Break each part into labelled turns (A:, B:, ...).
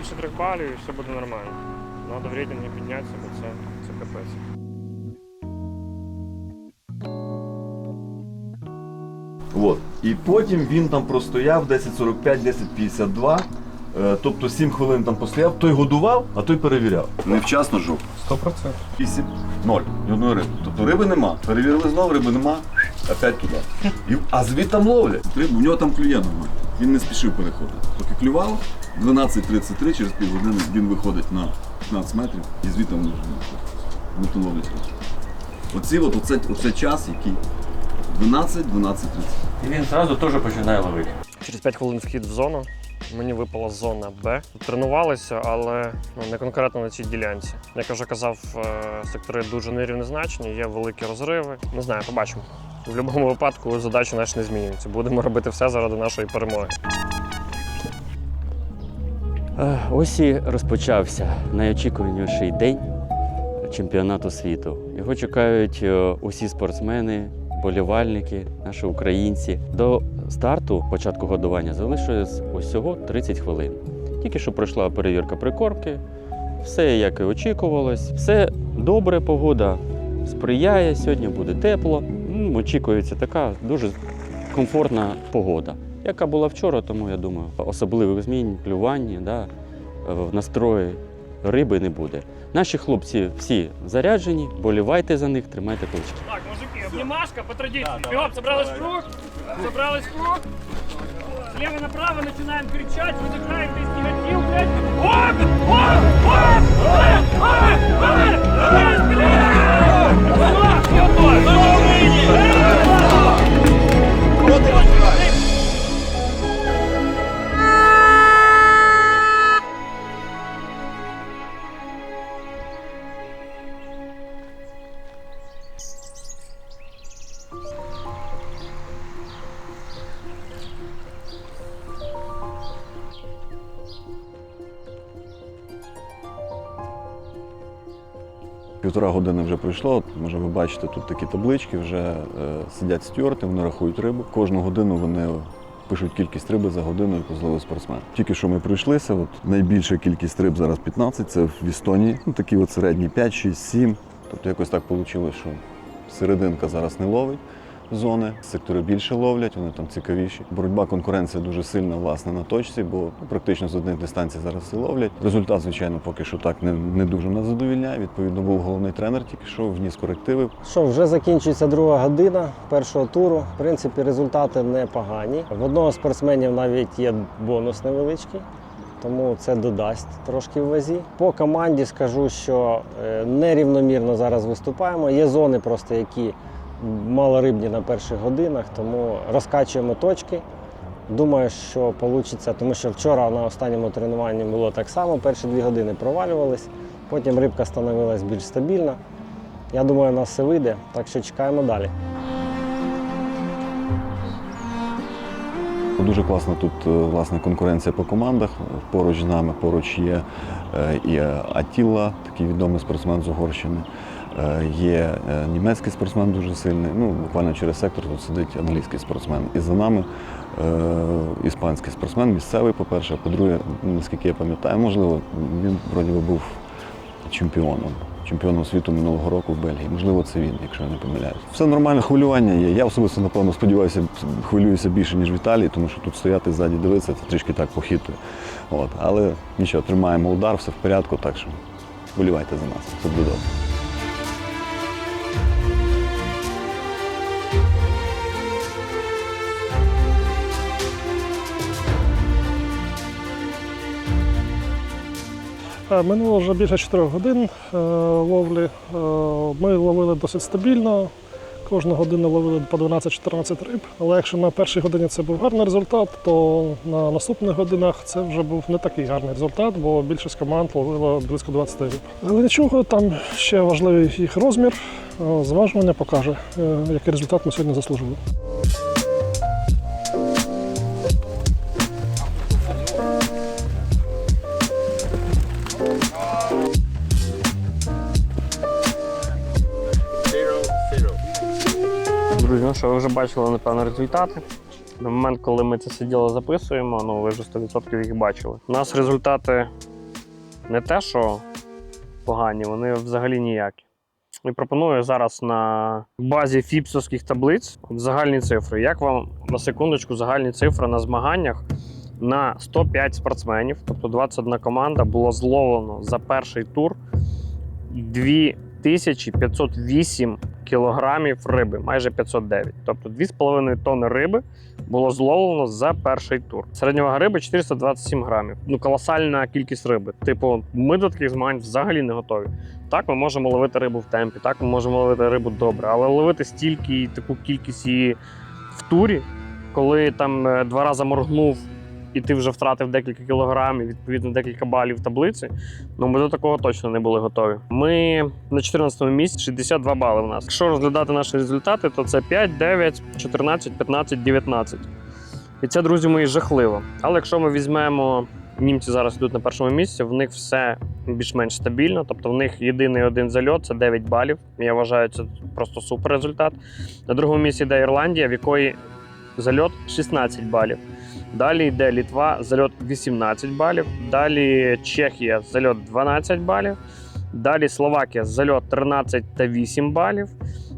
A: більше трьох балів і все буде нормально. Треба в рейтингі піднятися, бо це, це капець.
B: От. І потім він там простояв 10.45, 10.52. е, Тобто 7 хвилин там постояв, той годував, а той перевіряв. Невчасно жук.
A: 100%.
B: 8, 0. Ні одної риби. Тобто риби нема. Перевірили знову, риби нема. Опять туди. І, а звідти там ловлять. Рибу, в нього там клює нема. Він не спішив переходити. Поки клювало, 12.33, через півгодини він виходить на 15 метрів і звідти вони вже не ловлять. Оці, от, оце, оце час, який 12, 12.30.
C: І він одразу теж починає ловити.
A: Через 5 хвилин вхід в зону. Мені випала зона Б. Тренувалися, але ну, не конкретно на цій ділянці. Як я вже казав, е, сектори дуже нерівнозначні, є великі розриви. Не знаю, побачимо. В будь-якому випадку задача наша не змінюється. Будемо робити все заради нашої перемоги.
C: Е, Ось і розпочався найочікуваніший день чемпіонату світу. Його чекають е, усі спортсмени, болівальники, наші українці. До старту, початку годування, залишилось усього 30 хвилин. Тільки що пройшла перевірка прикормки, все як і очікувалось, все добре, погода сприяє, сьогодні буде тепло. Очікується така дуже комфортна погода, яка була вчора, тому я думаю, особливих змін, клювання, да, в настрої риби не буде. Наші хлопці всі заряджені, болівайте за них, тримайте кулички.
A: Так, мужики, обнимашка по традиции. Бегом, собрались в круг. Собрались круг. Слева направо начинаем кричать, выдыхаем весь негатив, блядь. Оп! Оп! Оп! Оп! Оп! Оп! Есть, блядь! Все, я готов.
B: Півтора години вже пройшло. Може, ви бачите, тут такі таблички, вже е, сидять стюарти, вони рахують рибу. Кожну годину вони пишуть кількість риби за годину, яку зловив спортсмен. Тільки що ми пройшлися, от найбільша кількість риб зараз 15, це в Естонії. Ну, такі от середні 5, 6, 7. Тобто якось так вийшло, що серединка зараз не ловить. Зони, сектори більше ловлять, вони там цікавіші. Боротьба, конкуренція дуже сильна власне на точці, бо ну, практично з одних дистанцій зараз всі ловлять. Результат, звичайно, поки що так не, не дуже нас задовільняє. Відповідно, був головний тренер, тільки що вніс корективи.
D: Що, вже закінчується друга година першого туру. В принципі, результати непогані. В одного спортсменів навіть є бонус невеличкий, тому це додасть трошки в вазі. По команді скажу, що е, нерівномірно зараз виступаємо. Є зони просто, які малорибні на перших годинах, тому розкачуємо точки. Думаю, що вийде, тому що вчора на останньому тренуванні було так само. Перші дві години провалювались, потім рибка становилась більш стабільна. Я думаю, у нас все вийде, так що чекаємо далі.
B: Дуже класна тут е, власне конкуренція по командах. Поруч з нами поруч є е, і Атіла, такий відомий спортсмен з Угорщини. Е, Є е, німецький спортсмен дуже сильний. Ну, буквально через сектор тут сидить англійський спортсмен. І за нами е, іспанський спортсмен, місцевий, по-перше, а по-друге, наскільки я пам'ятаю, можливо, він вроді би був чемпіоном. Чемпіоном світу минулого року в Бельгії. Можливо, це він, якщо я не помиляюсь. Все нормально, хвилювання є. Я особисто, напевно, сподіваюся, хвилююся більше, ніж Віталій, тому що тут стояти ззаді дивитися, це трішки так похитує. От. Але нічого, тримаємо удар, все в порядку, так що вболівайте за нас. Все буде добре.
E: Минуло вже більше 4 годин е, ловлі. Е, Ми ловили досить стабільно. Кожну годину ловили по 12-14 риб. Але якщо на першій годині це був гарний результат, то на наступних годинах це вже був не такий гарний результат, бо більшість команд ловила близько 20 риб. Але нічого, там ще важливий їх розмір. Е, Зважування покаже, е, який результат ми сьогодні заслужили.
A: Друзі, ну що ви вже бачили, напевно, результати.
F: На момент, коли ми це все діло записуємо, ну ви вже 100% їх бачили. У нас результати не те, що погані, вони взагалі ніякі. І пропоную зараз на базі фіпсовських таблиць загальні цифри. Як вам на секундочку загальні цифри на змаганнях на 105 спортсменів, тобто 21 команда, було зловлено за перший тур 2508 кілограмів риби, майже 509. Тобто 2,5 тонни риби було зловлено за перший тур. Середня вага риби 427 грамів. Ну, колосальна кількість риби. Типу, ми до таких змагань взагалі не готові. Так, ми можемо ловити рибу в темпі, так ми можемо ловити рибу добре, але ловити стільки і таку кількість її в турі, коли там е, два рази моргнув. І ти вже втратив декілька кілограмів, відповідно, декілька балів таблиці. Ну ми до такого точно не були готові. Ми на 14 му місці 62 бали в нас. Якщо розглядати наші результати, то це 5, 9, 14, 15, 19. І це, друзі мої, жахливо. Але якщо ми візьмемо, німці зараз йдуть на першому місці, в них все більш-менш стабільно. Тобто в них єдиний один зальот це 9 балів. Я вважаю, це просто супер результат. На другому місці йде Ірландія, в якої зальот 16 балів. Далі йде Літва, зальот 18 балів. Далі Чехія, зальот 12 балів. Далі Словакія, зальот 13 та 8 балів.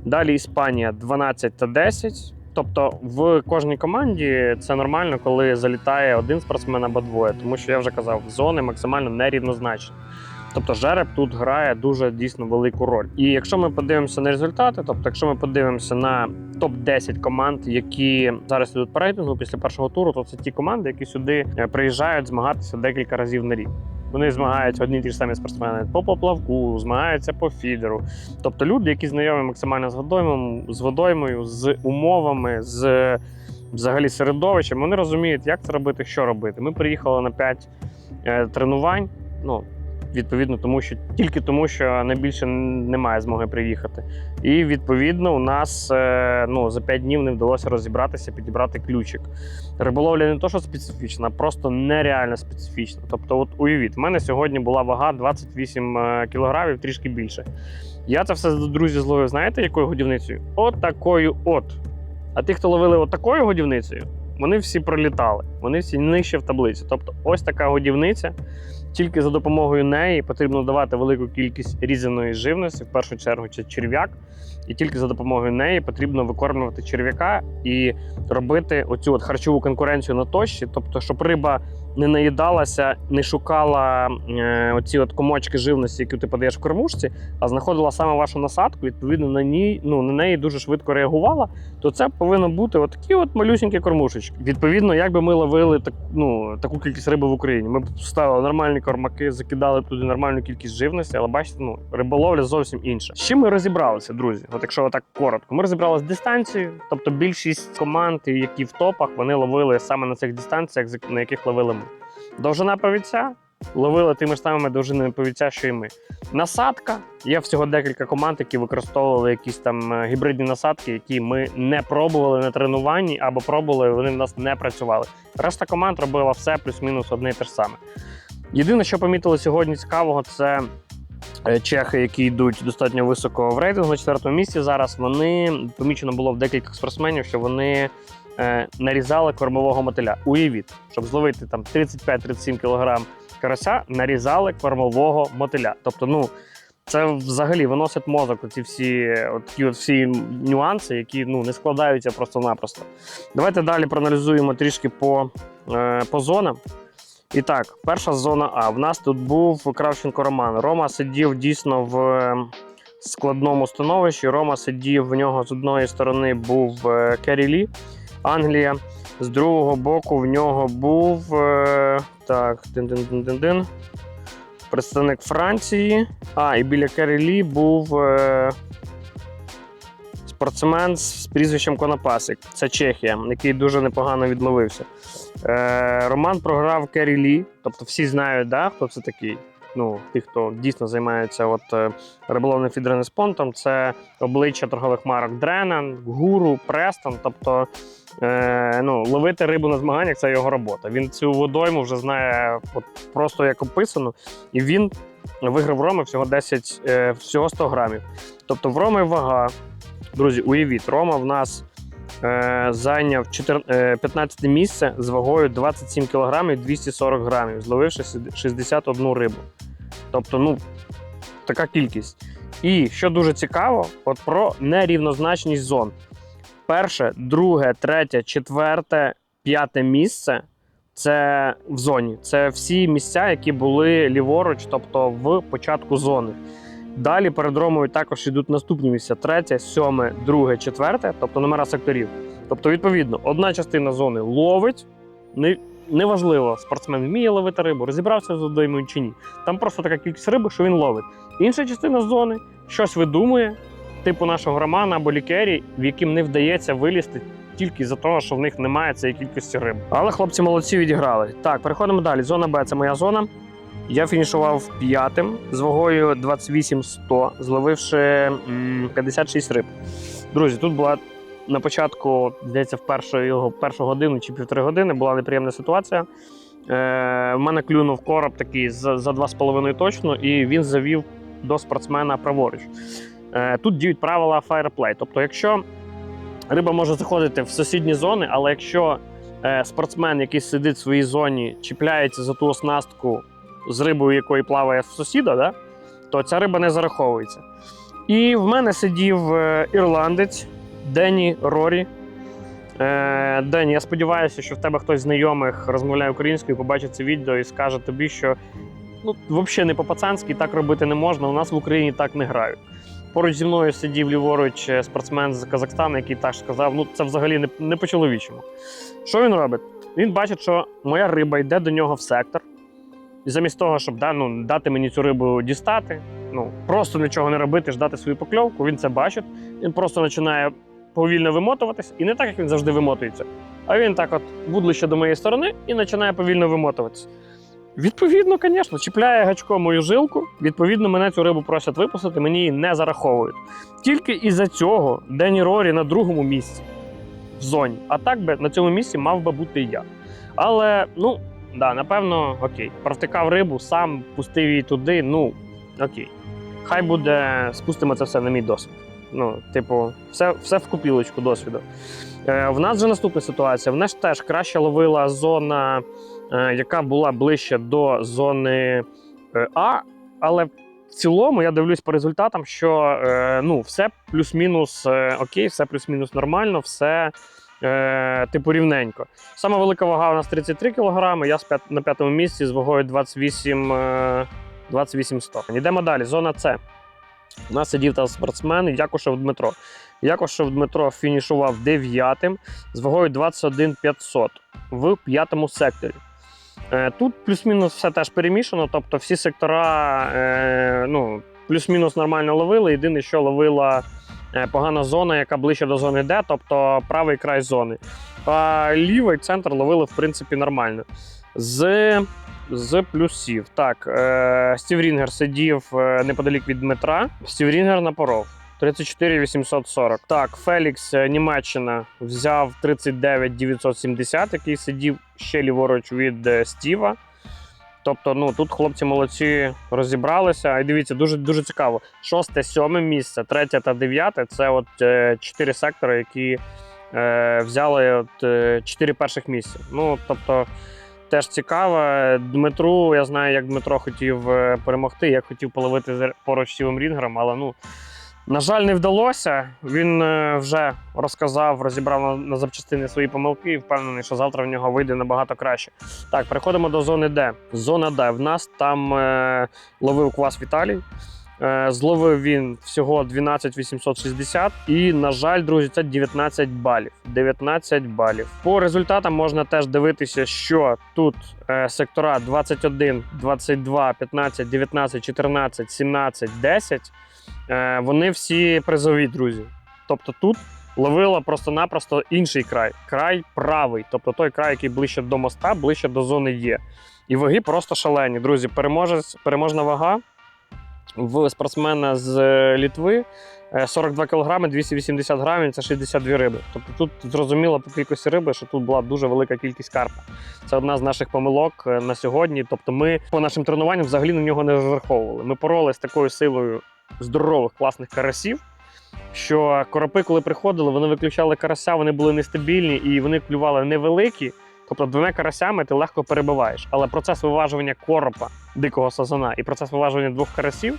F: Далі Іспанія 12 та 10. Тобто в кожній команді це нормально, коли залітає один спортсмен або двоє, тому що я вже казав, зони максимально нерівнозначні. Тобто жереб тут грає дуже дійсно велику роль. І якщо ми подивимося на результати, тобто, якщо ми подивимося на топ 10 команд, які зараз йдуть по рейтингу після першого туру, то це ті команди, які сюди е, приїжджають змагатися декілька разів на рік. Вони змагаються одні ті ж самі спортсмени по поплавку, змагаються по фідеру. Тобто люди, які знайомі максимально з водоймом, з водоймою, з умовами, з взагалі середовищем, вони розуміють, як це робити, що робити. Ми приїхали на 5 е, тренувань. Ну, відповідно, тому що тільки тому, що найбільше немає змоги приїхати. І відповідно у нас е, ну, за 5 днів не вдалося розібратися, підібрати ключик. Риболовля не то, що специфічна, а просто нереально специфічна. Тобто, от уявіть, в мене сьогодні була вага 28 е, кілограмів, трішки більше. Я це все друзі зловив, знаєте, якою годівницею? От такою от. А ті, хто ловили от такою годівницею, вони всі пролітали, вони всі нижче в таблиці. Тобто, ось така годівниця. Тільки за допомогою неї потрібно давати велику кількість різаної живності, в першу чергу це черв'як. І тільки за допомогою неї потрібно викормлювати черв'яка і робити оцю от харчову конкуренцію на тощі, тобто, щоб риба не наїдалася, не шукала е, оці от комочки живності, які ти подаєш в кормушці, а знаходила саме вашу насадку, відповідно на ній, ну на неї дуже швидко реагувала, то це повинно бути отакі от малюсінькі кормушечки. Відповідно, як би ми ловили так, ну, таку кількість риби в Україні. Ми б ставили нормальні кормаки, закидали туди нормальну кількість живності, але бачите, ну риболовля зовсім інша. З чим ми розібралися, друзі? От якщо так коротко, ми розібралися з дистанцією, тобто більшість команд, які в топах, вони ловили саме на цих дистанціях, на яких ловили. Довжина повіця ловили тими ж самими довжинами повіця, що і ми. Насадка. Є всього декілька команд, які використовували якісь там е, гібридні насадки, які ми не пробували на тренуванні або пробували, вони в нас не працювали. Решта команд робила все плюс-мінус одне і те ж саме. Єдине, що помітили сьогодні цікавого, це е, чехи, які йдуть достатньо високо в рейтингу на четвертому місці. Зараз вони помічено було в декількох спортсменів, що вони е, нарізали кормового мотиля. Уявіть, щоб зловити там 35-37 кг карася, нарізали кормового мотиля. Тобто, ну. Це взагалі виносить мозок оці всі, такі всі нюанси, які ну, не складаються просто-напросто. Давайте далі проаналізуємо трішки по, е, по зонам. І так, перша зона А. В нас тут був Кравченко Роман. Рома сидів дійсно в е, складному становищі. Рома сидів в нього з одної сторони був е, Керрі Лі, Англія. З другого боку в нього був е, так, дин-дин-дин-дин-дин, представник Франції. А, і біля Керрі Лі був е, спортсмен з прізвищем Конопасик. Це Чехія, який дуже непогано відмовився. Е, Роман програв Керрі Лі, тобто всі знають, да, хто це такий. Ну, ті, хто дійсно займається от, е, риболовним фідерним спонтом, це обличчя торгових марок Дренан, Гуру, Престон. Тобто е, ну, ловити рибу на змаганнях це його робота. Він цю водойму вже знає от, просто як описано, і він виграв Роми всього 10, е, всього 100 грамів. Тобто в Роми вага, друзі, уявіть, Рома в нас зайняв 4, е, 15 місце з вагою 27 кг 240 грамів, зловивши 61 рибу. Тобто, ну, така кількість. І що дуже цікаво, от про нерівнозначність зон. Перше, друге, третє, четверте, п'яте місце це в зоні. Це всі місця, які були ліворуч, тобто в початку зони. Далі перед Ромою також йдуть наступні місця: третє, сьоме, друге, четверте, тобто номера секторів. Тобто, відповідно, одна частина зони ловить. Не, неважливо, спортсмен вміє ловити рибу, розібрався з водоймою чи ні. Там просто така кількість риби, що він ловить. Інша частина зони щось видумує, типу нашого Романа або лікері, в яким не вдається вилізти тільки за того, що в них немає цієї кількості риби. Але хлопці молодці відіграли. Так, переходимо далі. Зона Б це моя зона. Я фінішував п'ятим з вагою 28-100, зловивши 56 риб. Друзі, тут була на початку, здається, в першу його першу годину чи півтори години була неприємна ситуація. Е, в мене клюнув короб такий за, за 2,5 точно, і він завів до спортсмена праворуч. Е, тут діють правила фаєрплей. Тобто, якщо риба може заходити в сусідні зони, але якщо е, спортсмен, який сидить в своїй зоні, чіпляється за ту оснастку з рибою, якої плаває сусіда, да, то ця риба не зараховується. І в мене сидів е, ірландець Дені Рорі. Е, Дені, я сподіваюся, що в тебе хтось знайомих розмовляє українською, побачить це відео і скаже тобі, що ну, взагалі не по-пацанськи так робити не можна. У нас в Україні так не грають. Поруч зі мною сидів ліворуч е, спортсмен з Казахстану, який так сказав: ну це взагалі не, не по-чоловічому. Що він робить? Він бачить, що моя риба йде до нього в сектор. І замість того, щоб да, ну, дати мені цю рибу дістати, ну просто нічого не робити, ждати свою покльовку, він це бачить. Він просто починає повільно вимотуватись, і не так, як він завжди вимотується. А він так от вудлище до моєї сторони і починає повільно вимотуватись. Відповідно, звісно, чіпляє гачком мою жилку. Відповідно, мене цю рибу просять випустити, мені її не зараховують. Тільки із-за цього Дені Рорі на другому місці в зоні. А так би на цьому місці мав би бути я. Але, ну, да, напевно, окей. Провтикав рибу, сам пустив її туди. Ну, окей. Хай буде, спустимо це все на мій досвід. Ну, типу, все, все в купілочку досвіду. Е, в нас вже наступна ситуація. В нас теж краще ловила зона, е, яка була ближче до зони е, А, але в цілому я дивлюсь по результатам, що е, ну, все плюс-мінус е, окей, все плюс-мінус нормально, все е, типу рівненько. Сама велика вага у нас 33 кг, я на п'ятому місці з вагою 28, е, 28 100. Йдемо далі. Зона С. У нас сидів там спортсмен Якушев Дмитро. Якушев Дмитро фінішував дев'ятим з вагою 21 500 в п'ятому секторі. Е, Тут плюс-мінус все теж перемішано, тобто всі сектора е, ну, плюс-мінус нормально ловили. Єдине, що ловила погана зона, яка ближче до зони Д, тобто правий край зони. А лівий центр ловили, в принципі, нормально. З, з плюсів. Так, е, Стів сидів е, неподалік від Дмитра. Стів Рінгер напоров. 34 840. Так, Фелікс е, Німеччина взяв 39 970, який сидів ще ліворуч від е, Стіва. Тобто, ну тут хлопці молодці розібралися. І дивіться, дуже дуже цікаво. Шосте, сьоме місце, третє та дев'яте це от е, чотири сектори, які е, взяли от, е, чотири перших місця. Ну тобто. Теж цікаво. Дмитру, я знаю, як Дмитро хотів е, перемогти, як хотів половити поруч з Стівом Рінгером, але ну, на жаль, не вдалося. Він е, вже розказав, розібрав на, запчастини свої помилки і впевнений, що завтра в нього вийде набагато краще. Так, переходимо до зони Д. Зона Д. В нас там е, ловив квас Віталій. Е, зловив він всього 12 860 і, на жаль, друзі, це 19 балів. 19 балів. По результатам можна теж дивитися, що тут е, сектора 21, 22, 15, 19, 14, 17, 10. Е, вони всі призові, друзі. Тобто тут ловила просто-напросто інший край. Край правий, тобто той край, який ближче до моста, ближче до зони Є. І ваги просто шалені. Друзі, переможна вага в спортсмена з е, Літви е, 42 кг, 280 грамів це 62 риби. Тобто тут зрозуміло по кількості риби, що тут була дуже велика кількість карпа. Це одна з наших помилок е, на сьогодні. Тобто, ми по нашим тренуванням взагалі на нього не розраховували. Ми поролись з такою силою здорових, класних карасів. що коропи, коли приходили, вони виключали карася, вони були нестабільні і вони клювали невеликі. Тобто двома карасями ти легко перебиваєш. Але процес виважування коропа дикого сазана і процес виважування двох карасів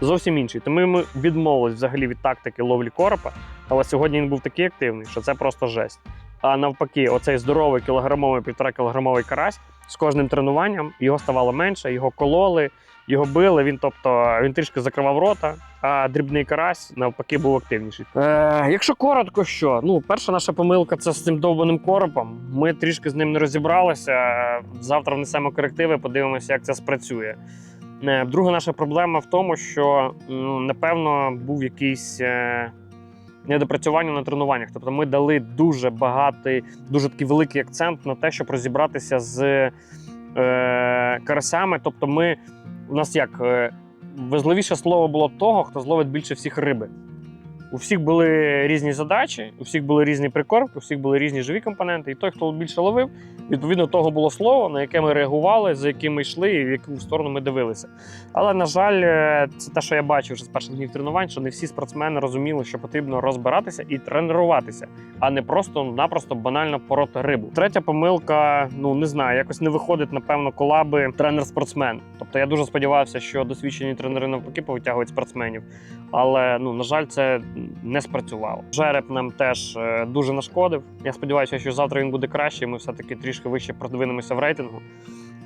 F: зовсім інший. Тому ми відмовились взагалі від тактики ловлі коропа. Але сьогодні він був такий активний, що це просто жесть. А навпаки, оцей здоровий кілограмовий, півтора кілограмовий карась з кожним тренуванням його ставало менше, його кололи, його били. Він, тобто, він трішки закривав рота, а дрібний карась навпаки був активніший. Е, якщо коротко, що ну, перша наша помилка це з цим довбаним коропом. Ми трішки з ним не розібралися. Завтра внесемо корективи, подивимося, як це спрацює. Е, Друга наша проблема в тому, що ну, напевно був якийсь. Е, Недопрацювання на тренуваннях. Тобто ми дали дуже багатий, дуже такий великий акцент на те, щоб розібратися з е, карасями. Тобто, ми у нас як е, важливіше слово було того, хто зловить більше всіх риби. У всіх були різні задачі, у всіх були різні прикормки, у всіх були різні живі компоненти. І той, хто більше ловив, відповідно того було слово, на яке ми реагували, за яким ми йшли і в яку сторону ми дивилися. Але на жаль, е, це те, що я бачив вже з перших днів тренувань, що не всі спортсмени розуміли, що потрібно розбиратися і тренуватися, а не просто-напросто банально пороти рибу. Третя помилка, ну не знаю, якось не виходить, напевно, колаби тренер-спортсмен. Тобто я дуже сподівався, що досвідчені тренери навпаки повитягують спортсменів. Але ну на жаль, це не спрацювало. Жереб нам теж е, дуже нашкодив. Я сподіваюся, що завтра він буде краще. Ми все таки трішки вище продвинемося в рейтингу.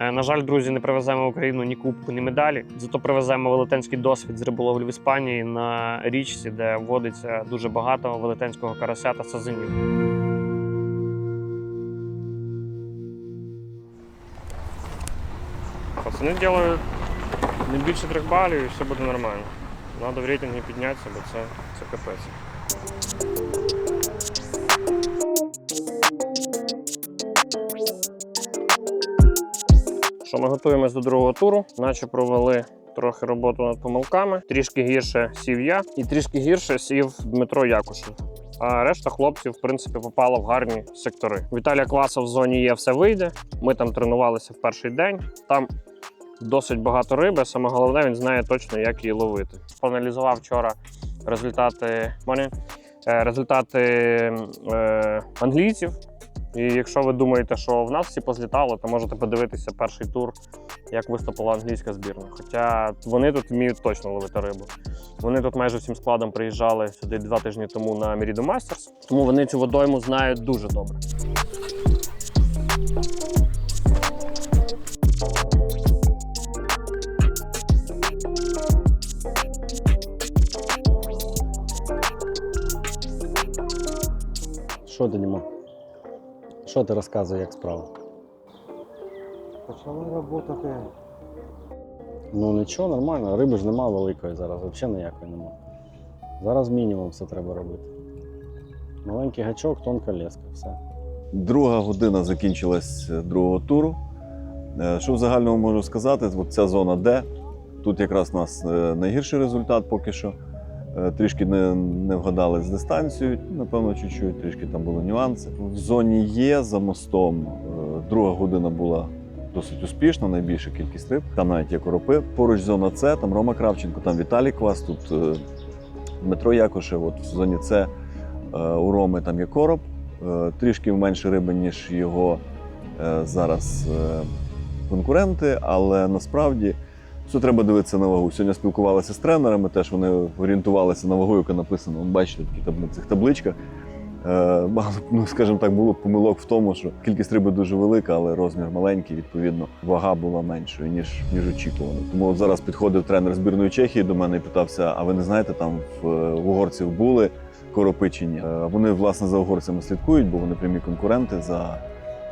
F: Е, На жаль, друзі, не привеземо в Україну ні кубку, ні медалі. Зато привеземо велетенський досвід з риболовлі в Іспанії на річці, де водиться дуже багато велетенського карася та сазанів. Пацани роблять не більше трьох балів і все буде нормально. Треба в рейтингі піднятися, бо це, це капець. Що ми готуємось до другого туру, наче провели трохи роботу над помилками. Трішки гірше сів я і трішки гірше сів Дмитро Якушин. А решта хлопців, в принципі, попала в гарні сектори. Віталія Кваса в зоні є, все вийде. Ми там тренувалися в перший день. Там досить багато риби. Саме головне, він знає точно, як її ловити. Поаналізував вчора результати мене, результати е, англійців. І якщо ви думаєте, що в нас всі позлітали, то можете подивитися перший тур, як виступила англійська збірна. Хоча вони тут вміють точно ловити рибу. Вони тут майже всім складом приїжджали сюди два тижні тому на Meridian Masters, тому вони цю водойму знають дуже добре.
D: Що ти Дімо? Що ти розказуєш, як справа?
G: Почали працювати.
D: Ну нічого, нормально, риби ж нема великої зараз, взагалі ніякої нема. Зараз мінімум все треба робити. Маленький гачок, тонка леска, все.
B: Друга година закінчилась е, другого туру. Е, Що в загальному можу сказати, от ця зона Д. Тут якраз у нас е, найгірший результат поки що. Е, Трішки не, не вгадали з дистанцією, напевно, чуть-чуть, трішки там були нюанси. В зоні Є за мостом е, друга година була досить успішна, найбільша кількість риб. Там навіть є коропи. Поруч зона С, там Рома Кравченко, там Віталій Квас, тут е, Дмитро Якушев. От в зоні С у Роми там є короб. Трішки менше риби, ніж його зараз конкуренти, але насправді все треба дивитися на вагу. Сьогодні спілкувалися з тренерами, теж вони орієнтувалися на вагу, яка написана. Бачите, такі там на цих табличках. Е, Багато, ну, скажімо так, було помилок в тому, що кількість риби дуже велика, але розмір маленький, відповідно, вага була меншою, ніж, ніж очікувано. Тому от зараз підходив тренер збірної Чехії до мене і питався: а ви не знаєте, там в, в угорців були коропи чи ні? Е, Вони, власне, за угорцями слідкують, бо вони прямі конкуренти за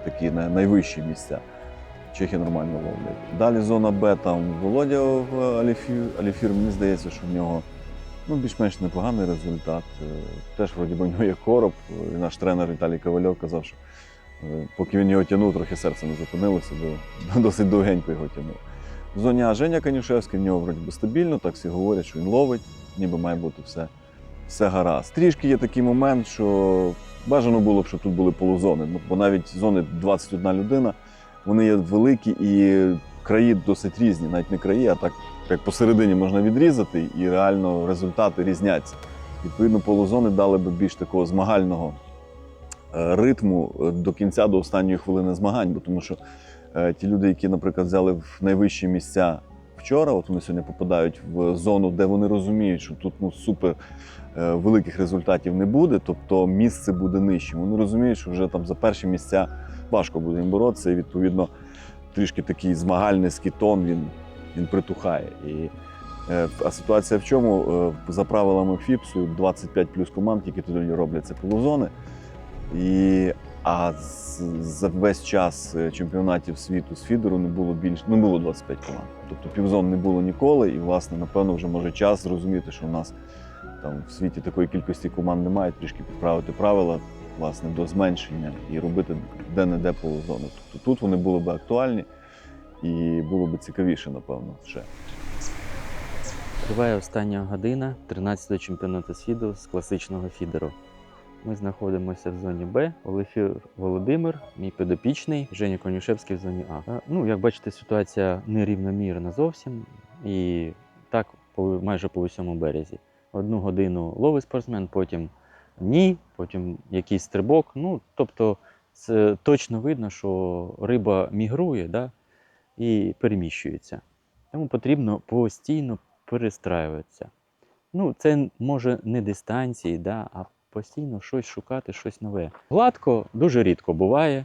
B: такі най- найвищі місця. Чехи нормально ловлять. Далі зона Б, там Володя в Аліфір. Аліфір, мені здається, що в нього ну, більш-менш непоганий результат. Е, Теж вроді би нього є короб. І наш тренер Віталій Ковальов казав, що е, поки він його тягнув, трохи серце не зупинилося, бо досить довгенько його тягнув. В зоні А Женя Канюшевський, в нього вроді би стабільно, так всі говорять, що він ловить, ніби має бути все, все гаразд. Трішки є такий момент, що бажано було б, щоб тут були полузони, ну, бо навіть зони 21 людина, вони є великі і краї досить різні, навіть не краї, а так як посередині можна відрізати, і реально результати різняться. Відповідно, полузони дали би більш такого змагального е, ритму е, до кінця, до останньої хвилини змагань. Бо тому що е, ті люди, які, наприклад, взяли в найвищі місця вчора, от вони сьогодні попадають в зону, де вони розуміють, що тут ну, супер великих результатів не буде, тобто місце буде нижчим. Вони розуміють, що вже там за перші місця важко буде їм боротися, і відповідно трішки такий змагальницький тон він, він притухає. І, е, а ситуація в чому? Е, За правилами ФІПСу 25 плюс команд, які тоді роблять це полузони. І, а за весь час е, чемпіонатів світу з фідеру не було більше, не було 25 команд. Тобто півзон не було ніколи, і, власне, напевно, вже може час зрозуміти, що у нас там в світі такої кількості команд немає, трішки підправити правила власне, до зменшення і робити де-не-де полузони. Тобто тут вони були б актуальні і було б цікавіше, напевно, ще.
C: Триває остання година 13-го чемпіонату світу з класичного фідеру. Ми знаходимося в зоні Б. Олефір Володимир, мій підопічний, Женя Конюшевський в зоні А. Е, Ну, як бачите, ситуація нерівномірна зовсім. І так майже по усьому березі. Одну годину ловить спортсмен, потім ні, потім якийсь стрибок. Ну, тобто, це точно видно, що риба мігрує да, і переміщується. Тому потрібно постійно перестраюватися. Ну, це може не дистанції, да, а постійно щось шукати, щось нове. Гладко дуже рідко буває е,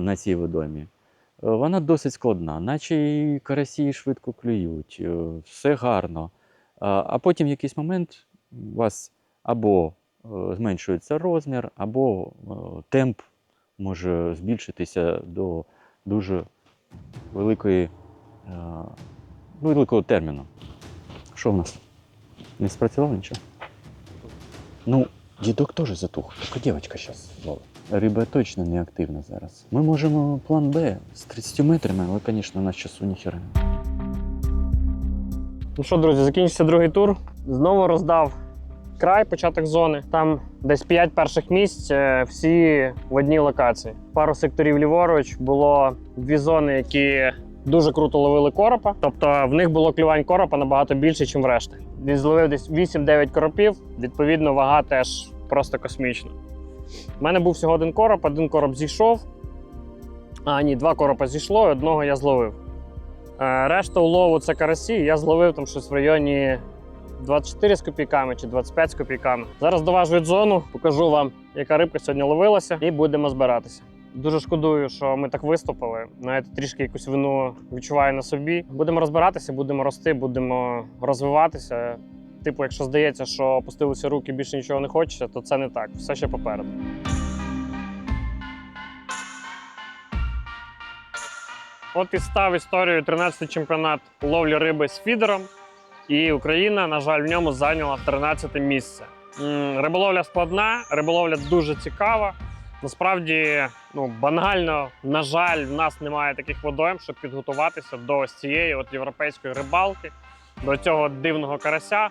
C: на цій водомі. Е, Вона досить складна, наче і карасі швидко клюють, е, все гарно. А, потім в якийсь момент вас або зменшується розмір, або е, темп може збільшитися до дуже великої, е, великого терміну. Що в нас? Не спрацювало нічого? Ну, дідок теж затух. Тільки дівчинка зараз. Риба точно не активна зараз. Ми можемо план Б з 30 метрами, але, звісно, у нас часу ніхера.
F: Ну що, друзі, закінчився другий тур. Знову роздав край, початок зони. Там десь 5 перших місць, е, всі в одній локації. Пару секторів ліворуч було дві зони, які дуже круто ловили коропа. Тобто в них було клювань коропа набагато більше, ніж в решти. Він зловив десь 8-9 коропів, відповідно, вага теж просто космічна. У мене був всього один короб, один короб зійшов. А, ні, два коропа зійшло, і одного я зловив. Е, Решта улову це карасі. Я зловив там щось в районі 24 з копійками чи 25 з копійками. Зараз доважують зону, покажу вам, яка рибка сьогодні ловилася, і будемо збиратися. Дуже шкодую, що ми так виступили. Навіть трішки якусь вину відчуваю на собі. Будемо розбиратися, будемо рости, будемо розвиватися. Типу, якщо здається, що опустилися руки, більше нічого не хочеться, то це не так. Все ще попереду. От і став історією 13-й чемпіонат ловлі риби з фідером. І Україна, на жаль, в ньому зайняла 13 місце. Риболовля складна, риболовля дуже цікава. Насправді, ну банально, на жаль, в нас немає таких водойм, щоб підготуватися до ось цієї от європейської рибалки, до цього дивного карася.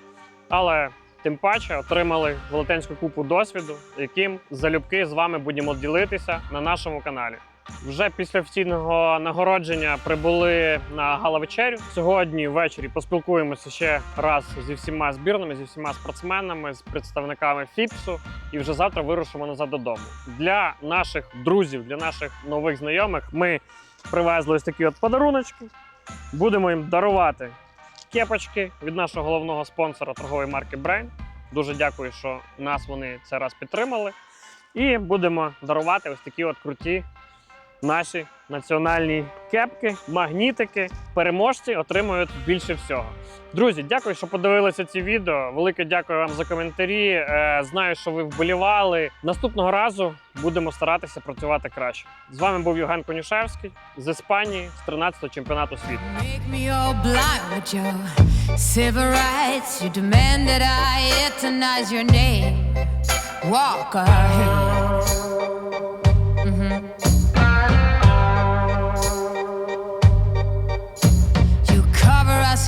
F: Але тим паче отримали велетенську купу досвіду, яким залюбки з вами будемо ділитися на нашому каналі. Вже після офіційного нагородження прибули на галавечерю. Сьогодні ввечері поспілкуємося ще раз зі всіма збірними, зі всіма спортсменами, з представниками ФІПСу, і вже завтра вирушимо назад додому. Для наших друзів, для наших нових знайомих ми привезли ось такі от подаруночки. Будемо їм дарувати кепочки від нашого головного спонсора торгової марки Brain. Дуже дякую, що нас вони це раз підтримали. І будемо дарувати ось такі от круті наші національні кепки, магнітики. Переможці отримують більше всього. Друзі, дякую, що подивилися ці відео. Велике дякую вам за коментарі. Е, Знаю, що ви вболівали. Наступного разу будемо старатися працювати краще. З вами був Євген Конюшевський з Іспанії з 13-го чемпіонату світу.
G: Make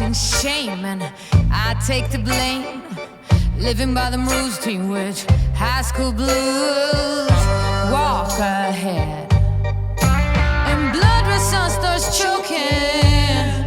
G: in shame, and I take the blame. Living by the rules, teen witch, high school blues. Walk ahead. And blood starts choking.